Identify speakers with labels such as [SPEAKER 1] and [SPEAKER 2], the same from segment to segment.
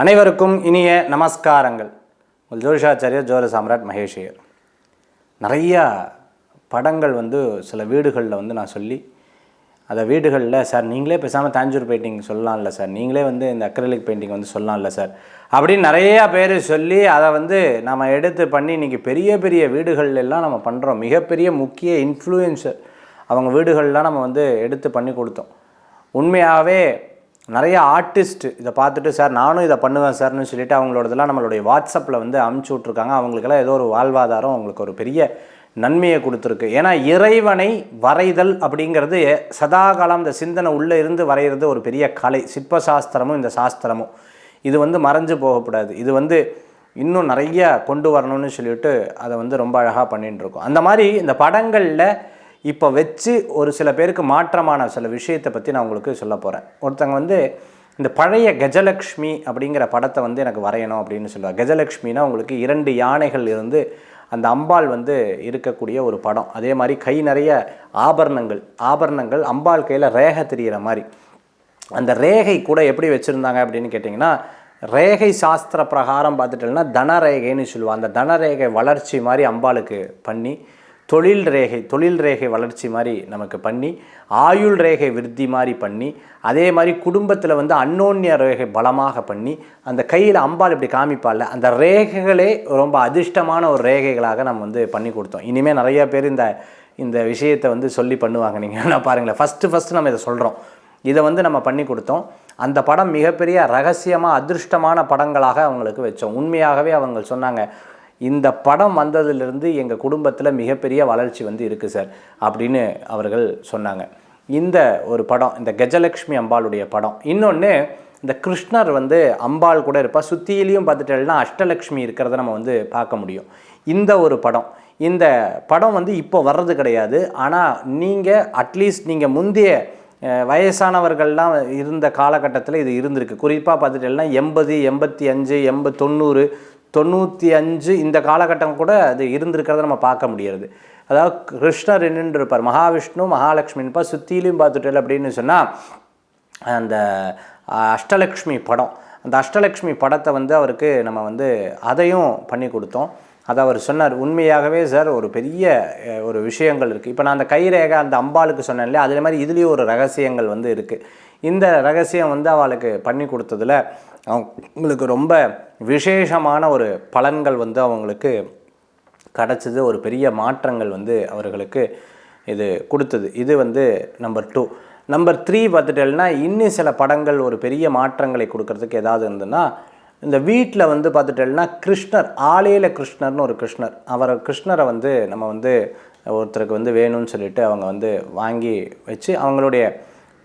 [SPEAKER 1] அனைவருக்கும் இனிய நமஸ்காரங்கள். உங்கள் ஜோதிஷாச்சாரியர் ஜோர சாம்ராட் மகேஷியர் நிறையா படங்கள் வந்து சில வீடுகளில் வந்து நான் சொல்லி அந்த வீடுகளில் சார் நீங்களே பேசாமல் தாஞ்சூர் பெயிண்டிங் சொல்லலாம்ல சார். நீங்களே வந்து இந்த அக்ரலிக் பெயிண்டிங் வந்து சொல்லலாம்ல சார். அப்படின்னு நிறையா பேர் சொல்லி அதை வந்து நம்ம எடுத்து பண்ணி இன்றைக்கி பெரிய பெரிய வீடுகள்லாம் நம்ம பண்ணுறோம் மிகப்பெரிய முக்கிய இன்ஃப்ளூயன்சர் அவங்க வீடுகள்லாம் நம்ம வந்து எடுத்து பண்ணி கொடுத்தோம். உண்மையாகவே நிறைய ஆர்டிஸ்ட் இதை பார்த்துட்டு சார் நானும் இதை பண்ணுவேன் சார்னு சொல்லிட்டு அவங்களோடதெல்லாம் நம்மளுடைய வாட்ஸ்அப்பில் வந்து அமுச்சு விட்ருக்காங்க அவங்களுக்கெல்லாம் ஏதோ ஒரு வாழ்வாதாரம் அவங்களுக்கு ஒரு பெரிய நன்மையை கொடுத்துருக்கு. ஏன்னா இறைவனை வரைதல் அப்படிங்கிறது சதாகாலம் இந்த சிந்தனை உள்ளே இருந்து வரைகிறது ஒரு பெரிய கலை. சிற்ப சாஸ்திரமும் இந்த சாஸ்திரமும். இது வந்து மறைஞ்சு போகக்கூடாது. இது வந்து இன்னும் நிறைய கொண்டு வரணும்னு சொல்லிட்டு அதை வந்து ரொம்ப அழகாக பண்ணிகிட்டு இருக்கோம் அந்த மாதிரி இந்த படங்களில் இப்போ வச்சு ஒரு சில பேருக்கு மாற்றமான சில விஷயத்தை பற்றி நான் உங்களுக்கு சொல்ல போகிறேன் ஒருத்தங்க வந்து இந்த பழைய கஜலக்ஷ்மி அப்படிங்கிற படத்தை வந்து எனக்கு வரையணும் அப்படின்னு சொல்லுவாங்க. கஜலக்ஷ்மினா உங்களுக்கு இரண்டு யானைகள் இருந்து அந்த அம்பாள் வந்து இருக்கக்கூடிய ஒரு படம். அதே மாதிரி கை நிறைய ஆபரணங்கள் ஆபரணங்கள் அம்பாள் கையில் ரேகை தெரிகிற மாதிரி. அந்த ரேகை கூட எப்படி வச்சுருந்தாங்க அப்படின்னு கேட்டிங்கன்னா ரேகை சாஸ்திர பிரகாரம் பார்த்துட்டோம்னா தனரேகைன்னு சொல்லுவாள் அந்த தனரேகை வளர்ச்சி மாதிரி அம்பாளுக்கு பண்ணி தொழில் ரேகை தொழில் ரேகை வளர்ச்சி மாதிரி நமக்கு பண்ணி ஆயுள் ரேகை விருத்தி மாதிரி பண்ணி அதே மாதிரி குடும்பத்தில் வந்து அன்னோன்ய ரேகை பலமாக பண்ணி அந்த கையில் அம்பாள் இப்படி காமிப்பால அந்த ரேகைகளே ரொம்ப அதிர்ஷ்டமான ஒரு ரேகைகளாக நம்ம வந்து பண்ணி கொடுத்தோம். இனிமேல் நிறைய பேர் இந்த இந்த விஷயத்தை வந்து சொல்லி பண்ணுவாங்க. நீங்கள் நான் பாருங்களேன். ஃபஸ்ட்டு ஃபஸ்ட்டு நம்ம இதை சொல்கிறோம் இதை வந்து நம்ம பண்ணி கொடுத்தோம். அந்த படம் மிகப்பெரிய ரகசியமாக அதிர்ஷ்டமான படங்களாக அவங்களுக்கு வச்சோம். உண்மையாகவே அவங்க சொன்னாங்க இந்த படம் வந்ததுலேருந்து எங்கள் குடும்பத்தில் மிகப்பெரிய வளர்ச்சி வந்து இருக்குது சார் அப்படின்னு அவர்கள் சொன்னாங்க. இந்த ஒரு படம் இந்த கஜலக்ஷ்மி அம்பாளுடைய படம். இன்னொன்று இந்த கிருஷ்ணர் வந்து அம்பாள் கூட இருப்பா சுத்தியிலையும் பார்த்துட்டேன்னா அஷ்டலக்ஷ்மி இருக்கிறத நம்ம வந்து பார்க்க முடியும். இந்த ஒரு படம். இந்த படம் வந்து இப்போ வர்றது கிடையாது. ஆனால் நீங்கள் அட்லீஸ்ட் நீங்கள் முந்தைய வயசானவர்கள்லாம் இருந்த காலகட்டத்தில் இது இருந்திருக்கு. குறிப்பாக பார்த்துட்டேன்னா எண்பது எண்பத்தி அஞ்சு எண்பது தொண்ணூறு தொண்ணூற்றி அஞ்சு இந்த காலகட்டம் கூட அது இருந்திருக்கிறத நம்ம பார்க்க முடியாது அதாவது கிருஷ்ணர் என்னென்று இருப்பார் மகாவிஷ்ணு மகாலட்சுமி இருப்பார் சுத்திலையும் பார்த்துட்டல் அப்படின்னு சொன்னால் அந்த அஷ்டலக்ஷ்மி படம் அந்த அஷ்டலக்ஷ்மி படத்தை வந்து அவருக்கு நம்ம வந்து அதையும் பண்ணி கொடுத்தோம். அதை அவர் சொன்னார் உண்மையாகவே சார் ஒரு பெரிய ஒரு விஷயங்கள் இருக்குது இப்போ நான் அந்த கைரேகை அந்த அம்பாளுக்கு சொன்னேன்ல அதே மாதிரி இதுலேயும் ஒரு ரகசியங்கள் வந்து இருக்குது இந்த ரகசியம் வந்து அவளுக்கு பண்ணி கொடுத்ததில் அவங்களுக்கு ரொம்ப விசேஷமான ஒரு பலன்கள் வந்து அவங்களுக்கு கிடச்சிது ஒரு பெரிய மாற்றங்கள் வந்து அவர்களுக்கு இது கொடுத்தது. இது வந்து நம்பர் டூ நம்பர் த்ரீ பார்த்துட்டேன்னா இன்னும் சில படங்கள் ஒரு பெரிய மாற்றங்களை கொடுக்கறதுக்கு ஏதாவது இருந்ததுன்னா இந்த வீட்டில் வந்து பார்த்துட்டேன்னா கிருஷ்ணர் ஆலையில கிருஷ்ணர்னு ஒரு கிருஷ்ணர். அவரை கிருஷ்ணரை வந்து நம்ம வந்து ஒருத்தருக்கு வந்து வேணும்னு சொல்லிட்டு அவங்க வந்து வாங்கி வச்சு அவங்களுடைய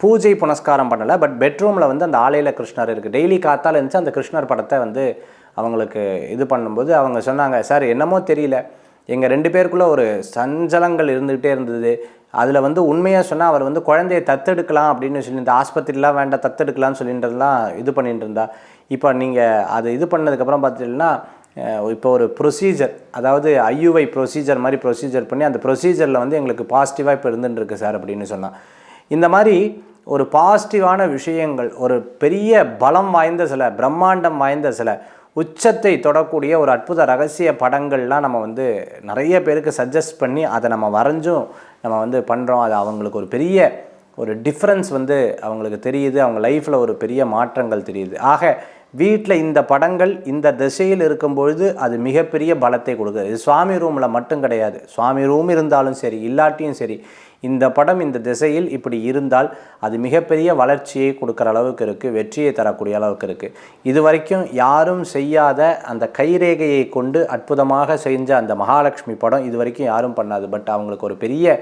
[SPEAKER 1] பூஜை புனஸ்காரம் பண்ணலை பட் பெட்ரூமில் வந்து அந்த ஆலையில் கிருஷ்ணர் இருக்குது டெய்லி காத்தால் இருந்துச்சு அந்த கிருஷ்ணர் படத்தை வந்து அவங்களுக்கு இது பண்ணும்போது அவங்க சொன்னாங்க சார் என்னமோ தெரியல. எங்கள் ரெண்டு பேருக்குள்ளே ஒரு சஞ்சலங்கள் இருந்துக்கிட்டே இருந்தது. அதில் வந்து உண்மையாக சொன்னால் அவர் வந்து குழந்தைய தத்தெடுக்கலாம் அப்படின்னு சொல்லி இந்த ஆஸ்பத்திரிலாம் வேண்டாம் தத்தெடுக்கலாம்னு சொல்லின்றதுலாம் இது பண்ணிட்டு இருந்தா. இப்போ நீங்கள் அது இது பண்ணதுக்கப்புறம் பார்த்துட்டீங்கன்னா இப்போ ஒரு ப்ரொசீஜர் அதாவது ஐயுவை ப்ரொசீஜர் மாதிரி ப்ரொசீஜர் பண்ணி அந்த ப்ரொசீஜரில் வந்து எங்களுக்கு பாசிட்டிவாக இப்போ இருந்துட்டுருக்கு சார் அப்படின்னு சொன்னால் இந்த மாதிரி ஒரு பாசிட்டிவான விஷயங்கள் ஒரு பெரிய பலம் வாய்ந்த சில பிரம்மாண்டம் வாய்ந்த சில உச்சத்தை தொடக்கூடிய ஒரு அற்புத ரகசிய படங்கள்லாம் நம்ம வந்து நிறைய பேருக்கு சஜஸ்ட் பண்ணி அதை நம்ம வரைஞ்சும் நம்ம வந்து பண்ணுறோம் அது அவங்களுக்கு ஒரு பெரிய ஒரு டிஃப்ரென்ஸ் வந்து அவங்களுக்கு தெரியுது. அவங்க லைஃப்பில் ஒரு பெரிய மாற்றங்கள் தெரியுது. ஆக வீட்டில் இந்த படங்கள் இந்த திசையில் இருக்கும்பொழுது அது மிகப்பெரிய பலத்தை கொடுக்குது. இது சுவாமி ரூமில் மட்டும் கிடையாது. சுவாமி ரூம் இருந்தாலும் சரி இல்லாட்டியும் சரி இந்த படம் இந்த திசையில் இப்படி இருந்தால் அது மிகப்பெரிய வளர்ச்சியை கொடுக்குற அளவுக்கு இருக்குது வெற்றியை தரக்கூடிய அளவுக்கு இருக்குது இது வரைக்கும் யாரும் செய்யாத அந்த கைரேகையை கொண்டு அற்புதமாக செஞ்ச அந்த மகாலட்சுமி படம் இது வரைக்கும் யாரும் பண்ணாது. பட் அவங்களுக்கு ஒரு பெரிய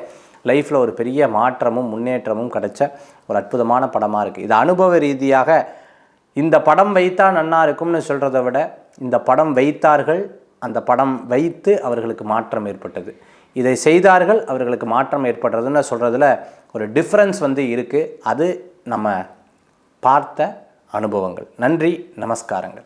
[SPEAKER 1] லைஃப்பில் ஒரு பெரிய மாற்றமும் முன்னேற்றமும் கிடைச்ச ஒரு அற்புதமான படமாக இருக்குது இது அனுபவ ரீதியாக இந்த படம் வைத்தா நன்னா இருக்கும்னு சொல்கிறத விட இந்த படம் வைத்தார்கள் அந்த படம் வைத்து அவர்களுக்கு மாற்றம் ஏற்பட்டது. இதை செய்தார்கள் அவர்களுக்கு மாற்றம் ஏற்படுறதுன்னு சொல்கிறதுல ஒரு டிஃப்ரென்ஸ் வந்து இருக்குது அது நம்ம பார்த்த அனுபவங்கள். நன்றி நமஸ்காரங்கள்.